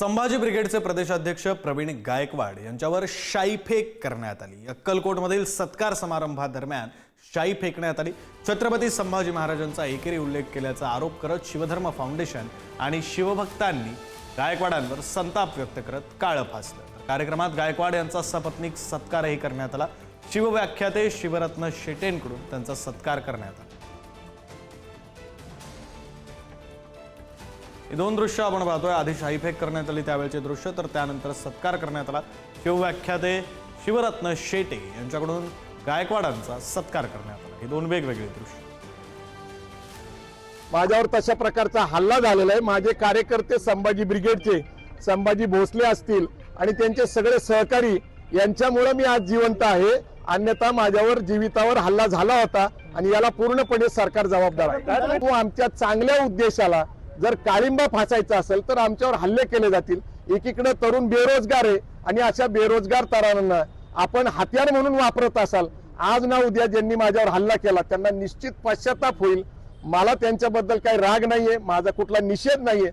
संभाजी ब्रिगेडचे प्रदेशाध्यक्ष प्रवीण गायकवाड यांच्यावर शाई फेक करण्यात आली. अक्कलकोटमधील सत्कार समारंभादरम्यान शाई फेकण्यात आली. छत्रपती संभाजी महाराजांचा एकेरी उल्लेख केल्याचा आरोप करत शिवधर्म फाउंडेशन आणि शिवभक्तांनी गायकवाडांवर संताप व्यक्त करत काळं फासलं. कार्यक्रमात गायकवाड यांचा सपत्नीक सत्कारही करण्यात आला. शिवव्याख्याते शिवरत्न शेटेंकडून त्यांचा सत्कार करण्यात आला. ही दोन दृश्य आपण पाहतोय. आधी शाहीफेक करण्यात आली त्यावेळचे दृश्य तर त्यानंतर सत्कार करण्यात आला. शिवव्याख्याते शिवरत्न शेटे यांच्याकडून गायकवाडांचा सत्कार करण्यात आला. ही दोन वेगवेगळी दृश्य. माझ्यावर तशा प्रकारचा हल्ला झालेला आहे. माझे कार्यकर्ते संभाजी ब्रिगेडचे संभाजी भोसले असतील आणि त्यांचे सगळे सहकारी यांच्यामुळे मी आज जिवंत आहे. अन्यथा माझ्यावर जीवितावर हल्ला झाला होता आणि याला पूर्णपणे सरकार जबाबदार आहे. तो आमच्या चांगल्या उद्देशाला जर काळिंबा फासायचा असेल तर आमच्यावर हल्ले केले जातील. एकीकडे तरुण बेरोजगार आहे आणि अशा बेरोजगार तरुणांना आपण हत्यार म्हणून वापरत असाल आज ना उद्या ज्यांनी माझ्यावर हल्ला केला त्यांना निश्चित पश्चाताप होईल. मला त्यांच्याबद्दल काही राग नाहीये माझा कुठला निषेध नाहीये.